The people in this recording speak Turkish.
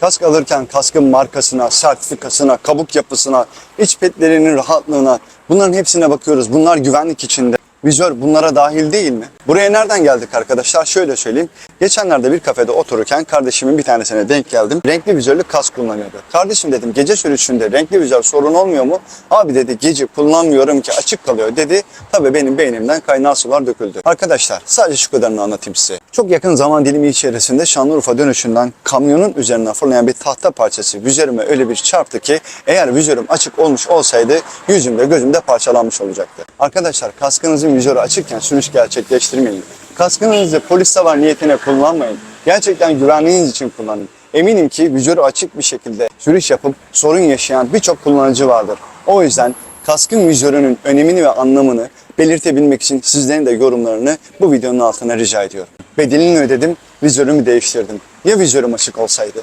Kask alırken kaskın markasına, sertifikasına, kabuk yapısına, iç petlerinin rahatlığına bunların hepsine bakıyoruz. Bunlar güvenlik içinde. Vizör bunlara dahil değil mi? Buraya nereden geldik arkadaşlar? Şöyle söyleyeyim. Geçenlerde bir kafede otururken kardeşimin bir tanesine denk geldim. Renkli vizörlü kask kullanıyordu. Kardeşim dedim gece sürüşünde renkli vizör sorun olmuyor mu? Abi dedi gece kullanmıyorum ki açık kalıyor dedi. Tabii benim beynimden kaynar sular döküldü. Arkadaşlar sadece şu kadarını anlatayım size. Çok yakın zaman dilimi içerisinde Şanlıurfa dönüşünden kamyonun üzerinden fırlayan bir tahta parçası vizörüme öyle bir çarptı ki eğer vizörüm açık olmuş olsaydı yüzümde gözümde parçalanmış olacaktı. Arkadaşlar kaskınızın vizörü açıkken sürüş gerçekleştirmeyin. Kaskınızı polis savar niyetine kullanmayın. Gerçekten güvenliğiniz için kullanın. Eminim ki vizörü açık bir şekilde sürüş yapıp sorun yaşayan birçok kullanıcı vardır. O yüzden kaskın vizörünün önemini ve anlamını belirtebilmek için sizlerin de yorumlarını bu videonun altına rica ediyorum. Bedelini ödedim, vizörümü değiştirdim. Ya vizörüm açık olsaydı?